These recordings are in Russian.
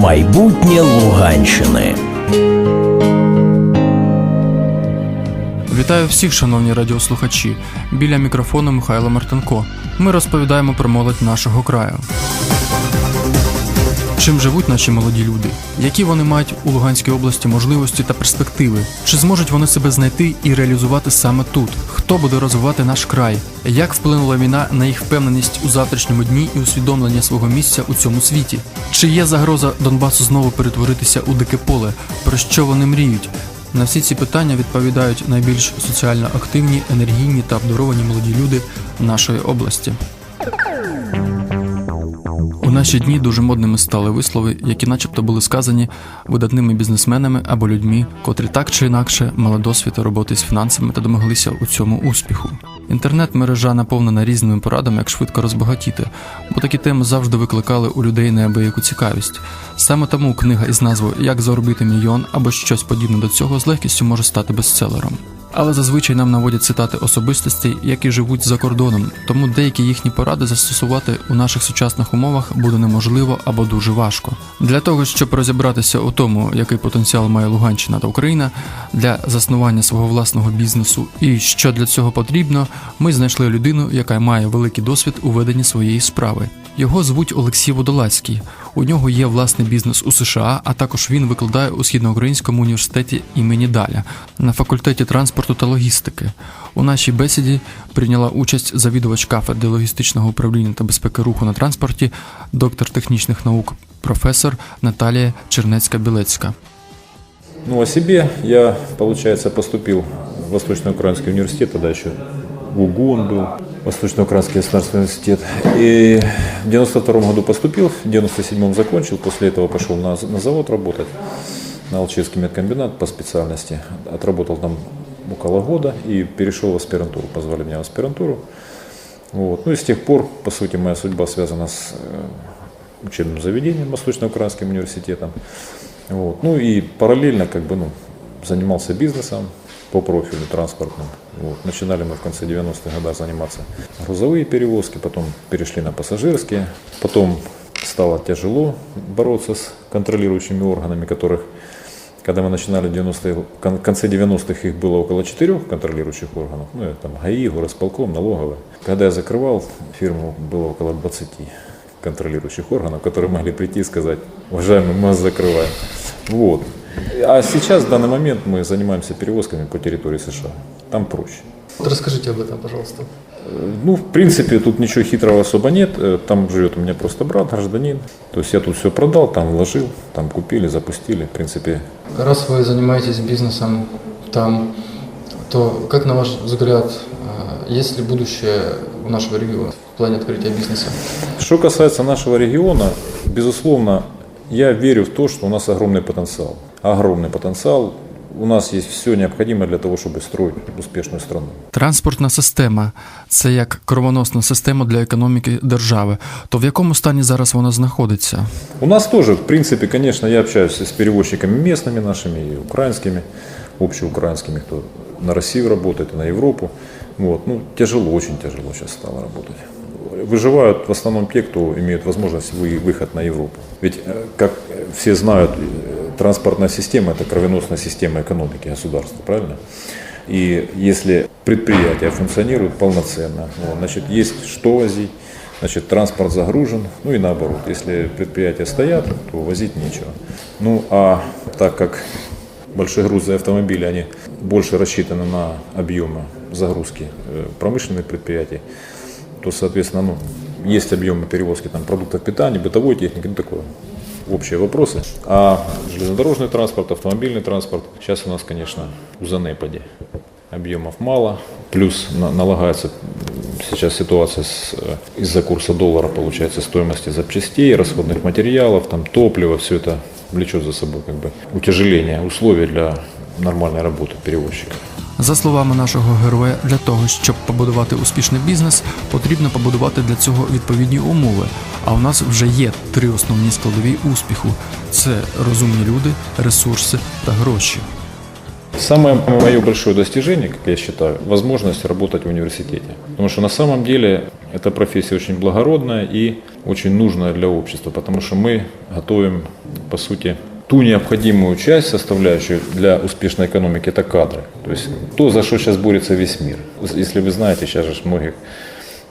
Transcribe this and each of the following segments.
Майбутнє Луганщини. Вітаю всіх, шановні радіослухачі. Біля мікрофону Михайло Мартенко. Ми розповідаємо про молодь нашого краю. Чим живуть наші молоді люди? Які вони мають у Луганській області можливості та перспективи? Чи зможуть вони себе знайти і реалізувати саме тут? Хто буде розвивати наш край? Як вплинула війна на їх впевненість у завтрашньому дні і усвідомлення свого місця у цьому світі? Чи є загроза Донбасу знову перетворитися у дике поле? Про що вони мріють? На всі ці питання відповідають найбільш соціально активні, енергійні та обдаровані молоді люди нашої області. У наші дні дуже модними стали вислови, які начебто були сказані видатними бізнесменами або людьми, котрі так чи інакше мали досвід роботи з фінансами та домоглися у цьому успіху. Інтернет-мережа наповнена різними порадами, як швидко розбагатіти, бо такі теми завжди викликали у людей неабияку цікавість. Саме тому книга із назвою Як заробити мільйон або щось подібне до цього з легкістю може стати бестселером. Але зазвичай нам наводять цитати особистостей, які живуть за кордоном, тому деякі їхні поради застосувати у наших сучасних умовах буде неможливо або дуже важко. Для того щоб розібратися у тому, який потенціал має Луганщина та Україна для заснування свого власного бізнесу і що для цього потрібно, ми знайшли людину, яка має великий досвід у веденні своєї справи. Його звуть Олексій Водолацький. У нього є власний бізнес у США, а також він викладає у східноукраїнському університеті імені Даля на факультеті транспорту та логістики. У нашій бесіді прийняла участь завідувач кафедри логістичного управління та безпеки руху на транспорті, доктор технічних наук, професор Наталія Чернецька-Білецька. Ну, о себе я, получается, поступил в Восточно-Украинский университет, тогда еще в УГУ он был, Восточно-Украинский государственный университет. И в 92 году поступил, в 97 закончил, после этого пошел на, на завод работать, на Алчевский медкомбинат по специальности. Отработал там около года и перешел в аспирантуру, позвали меня в аспирантуру. Вот. Ну и с тех пор, по сути, моя судьба связана с э, учебным заведением Восточно-Украинским университетом. Вот. Ну и параллельно как бы, ну, занимался бизнесом по профилю транспортным. Вот. Начинали мы в конце 90-х годов заниматься грузовые перевозки, потом перешли на пассажирские. Потом стало тяжело бороться с контролирующими органами, которых, когда мы начинали в 90-е, кон- конце 90-х их было около четырех контролирующих органов. Ну, это там ГАИ, горосполком, налоговая. Когда я закрывал фирму, было около 20 контролирующих органов, которые могли прийти и сказать, уважаемый, мы вас закрываем. Вот. А сейчас, в данный момент, мы занимаемся перевозками по территории США. Там проще. Вот расскажите об этом, пожалуйста. Э, Ну, в принципе, тут ничего хитрого особо нет. Э, Там живет у меня просто брат, гражданин. То есть я тут все продал, там вложил, там купили, запустили. В принципе, Раз вы занимаетесь бизнесом там, то как на ваш взгляд, а, есть ли будущее у нашего региона в плане открытия бизнеса? Что касается нашего региона, безусловно, я верю в то, что у нас огромный потенциал. Огромный потенциал. У нас есть все необходимое для того, чтобы строить успешную страну. Транспортна система це як кровоносна система для економіки держави. То в якому стані зараз вона знаходиться? У нас тоже, в принципе, конечно, я общаюсь с перевозчиками местными нашими и украинскими, общеукраинскими, кто на Россию работает и на Европу. Вот. Ну, тяжело, очень тяжело сейчас стало работать. Выживают в основном те, кто имеют возможность вы- выход на Европу. Ведь, э, как все знают, э, транспортная система – это кровеносная система экономики государства, правильно? И если предприятия функционируют полноценно, вот, значит, есть что возить, значит, транспорт загружен, ну и наоборот. Если предприятия стоят, то возить нечего. Ну, а так как большегрузные автомобили, они больше рассчитаны на объемы загрузки э, промышленных предприятий, то, соответственно, ну, есть объемы перевозки там, продуктов питания, бытовой техники, ну, такое общие вопросы. А железнодорожный транспорт, автомобильный транспорт, сейчас у нас, конечно, в занепаде. Объемов мало, плюс на- налагается сейчас ситуация э, из-за курса доллара, получается, стоимости запчастей, расходных материалов, там, топлива, все это влечет за собой как бы утяжеление условий для нормальной работы перевозчика. За словами нашого героя, для того, щоб побудувати успішний бізнес, потрібно побудувати для цього відповідні умови. А у нас вже є три основні складові успіху: це розумні люди, ресурси та гроші. Самое мое большое достижение, как я считаю, возможность работать в университете. Потому что на самом деле эта профессия очень благородная и очень нужная для общества, потому что мы готовим, по сути, ту необходимую часть, составляющую для успешной экономики, это кадры. То есть то, за что сейчас борется весь мир. Если вы знаете, сейчас же многих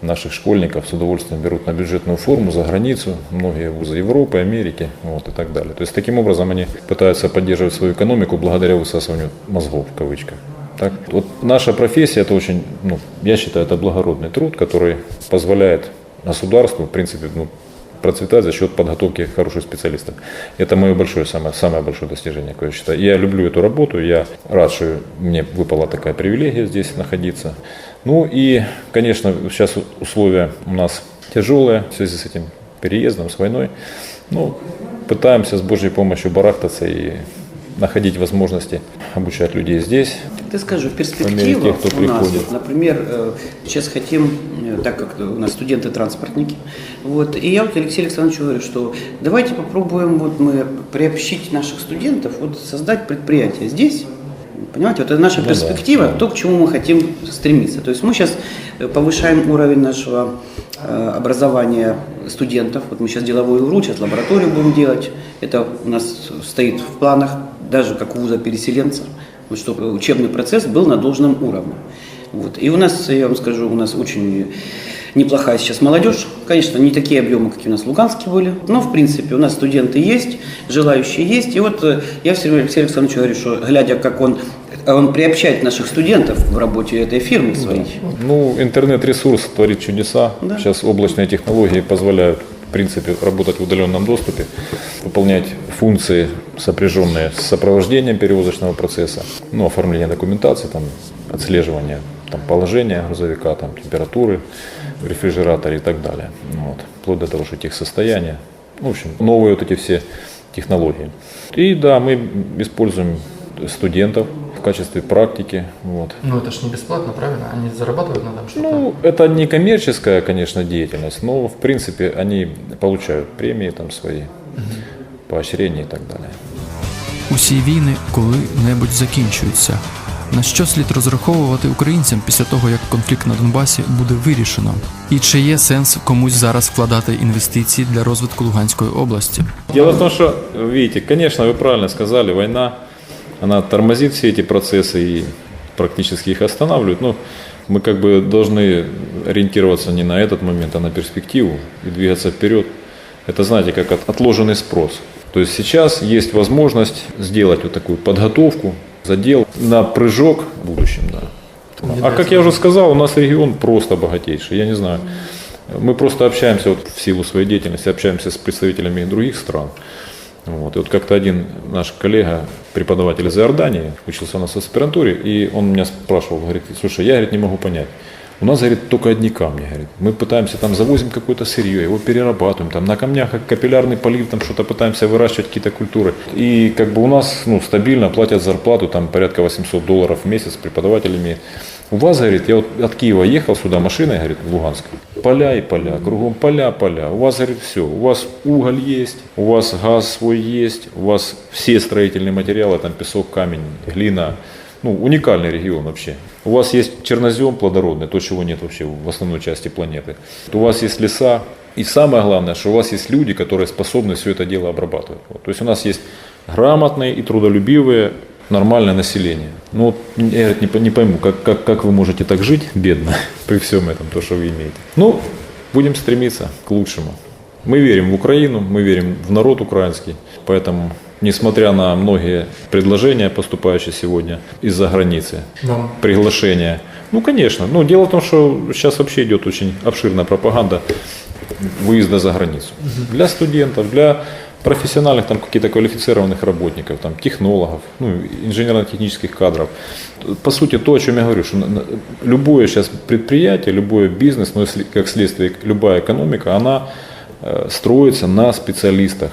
наших школьников с удовольствием берут на бюджетную форму за границу, многие вузы Европы, Америки вот, и так далее. То есть таким образом они пытаются поддерживать свою экономику благодаря высасыванию мозгов в кавычках. Так? Вот наша профессия это очень, ну, я считаю, это благородный труд, который позволяет государству, в принципе, ну, процветать за счет подготовки хороших специалистов. Это мое большое, самое, самое большое достижение, я считаю. Я люблю эту работу, я рад, что мне выпала такая привилегия здесь находиться. Ну и, конечно, сейчас условия у нас тяжелые в связи с этим переездом, с войной. Ну, пытаемся с Божьей помощью барахтаться и находить возможности обучать людей здесь. Ты мере перспектива тех, кто у нас, приходит. вот, например, э, сейчас хотим, э, так как у нас студенты-транспортники, вот, и я вот Алексею Александровичу говорю, что давайте попробуем вот мы приобщить наших студентов, вот создать предприятие здесь, Понимаете, вот это наша Ну да, перспектива, да. то, к чему мы хотим стремиться. То есть мы сейчас э, повышаем уровень нашего э, образования студентов. Вот мы сейчас деловой УРУ, сейчас лабораторию будем делать. Это у нас стоит в планах, даже как вуза переселенцев, чтобы учебный процесс был на должном уровне. Вот. И у нас, я вам скажу, у нас очень неплохая сейчас молодежь. Конечно, не такие объемы, какие у нас в Луганске были. Но, в принципе, у нас студенты есть, желающие есть. И вот э, я все время Алексею Александровичу говорю, что глядя, как он, он приобщает наших студентов в работе этой фирмы своей. Ну, интернет-ресурс творит чудеса. Да. Сейчас облачные технологии позволяют, в принципе, работать в удаленном доступе, выполнять функции, сопряженные с сопровождением перевозочного процесса, ну, оформление документации, там, отслеживание там, положения грузовика, там, температуры в рефрижераторе и так далее. Ну, Вот. Вплоть до того, что техсостояние. Ну, В общем, новые вот эти все технологии. И да, мы используем студентов в качестве практики. Вот. Ну это ж не бесплатно, правильно? Они зарабатывают на этом что-то. Ну, это не коммерческая, конечно, деятельность, но, в принципе, они получают премии там свои, поощрения и так далее. Усі війни коли-небудь закінчуються. На що слід розраховувати українцям після того, як конфлікт на Донбасі буде вирішено? І чи є сенс комусь зараз вкладати інвестиції для розвитку Луганської області? Дело в том, что, видите, конечно, вы правильно сказали, война, Она тормозит все эти процессы и практически их останавливает. Но мы как бы должны ориентироваться не на этот момент, а на перспективу и двигаться вперед. Это, знаете, как от- отложенный спрос. То есть сейчас есть возможность сделать вот такую подготовку, задел на прыжок в будущем, да. А как я уже сказал, у нас регион просто богатейший. Я не знаю. Мы просто общаемся вот в силу своей деятельности, общаемся с представителями других стран. Вот. И вот как-то один наш коллега, преподаватель из Иордании, учился у нас в аспирантуре, и он меня спрашивал, говорит, слушай, я говорит, не могу понять. У нас, говорит, только одни камни, говорит. Мы пытаемся там, завозим какое-то сырье, его перерабатываем, там на камнях как капиллярный полив, там что-то пытаемся выращивать, какие-то культуры. И как бы у нас, ну, стабильно платят зарплату, там порядка 800 долларов в месяц преподавателями. У вас, говорит, я вот от Киева ехал сюда машиной, говорит, в Луганск. Поля и поля, кругом поля, поля. У вас, говорит, все. У вас уголь есть, у вас газ свой есть, у вас все строительные материалы, там песок, камень, глина. Ну, уникальный регион вообще. У вас есть чернозем плодородный, то, чего нет вообще в основной части планеты. У вас есть леса. И самое главное, что у вас есть люди, которые способны все это дело обрабатывать. Вот. То есть у нас есть грамотные и трудолюбивые нормальное население. Ну, я не, не пойму, как, как, как вы можете так жить, бедно, при всем этом, то, что вы имеете. Ну, будем стремиться к лучшему. Мы верим в Украину, мы верим в народ украинский, поэтому, несмотря на многие предложения, поступающие сегодня из-за границы, Вам приглашения, ну, конечно, но дело в том, что сейчас вообще идет очень обширная пропаганда выезда за границу. Для студентов, для профессиональных там каких-то квалифицированных работников, там, технологов, ну, инженерно-технических кадров. По сути, то, о чем я говорю, что любое сейчас предприятие, любой бизнес, ну, как следствие, любая экономика, она э, строится на специалистах.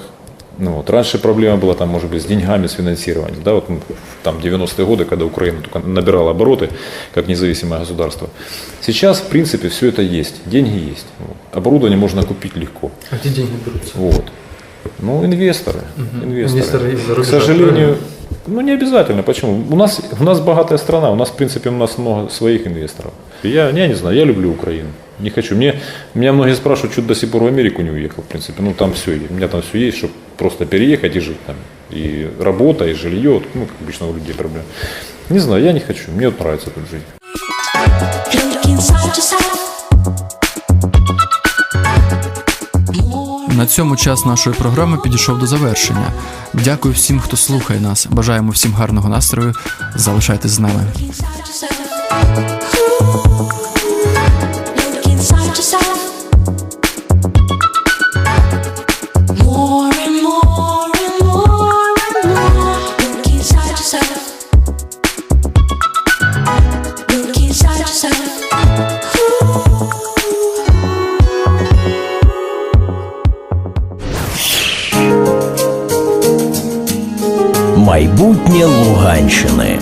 Ну, вот. Раньше проблема была там, может быть, с деньгами, с финансированием. Да, вот, ну, там 90-е годы, когда Украина только набирала обороты как независимое государство. Сейчас, в принципе, все это есть. Деньги есть. Вот. Оборудование можно купить легко. а де деньги беруться? Вот. Ну, инвесторы. Инвесторы. Инвесторы из-за К сожалению? Ну, не обязательно. Почему? У нас, у нас богатая страна, у нас, в принципе, у нас много своих инвесторов. Я, я не знаю, я люблю Украину. Не хочу. Мне, меня многие спрашивают, что до сих пор в Америку не уехал, в принципе. Ну, там все, у меня там все есть, чтобы просто переехать и жить там. И работа, и жилье, ну, как обычно у людей проблемы. Не знаю, я не хочу. Мне вот нравится тут жить. На цьому час нашої програми підійшов до завершення. Дякую всім, хто слухає нас. Бажаємо всім гарного настрою. Залишайтесь з нами. Майбутнє Луганщини.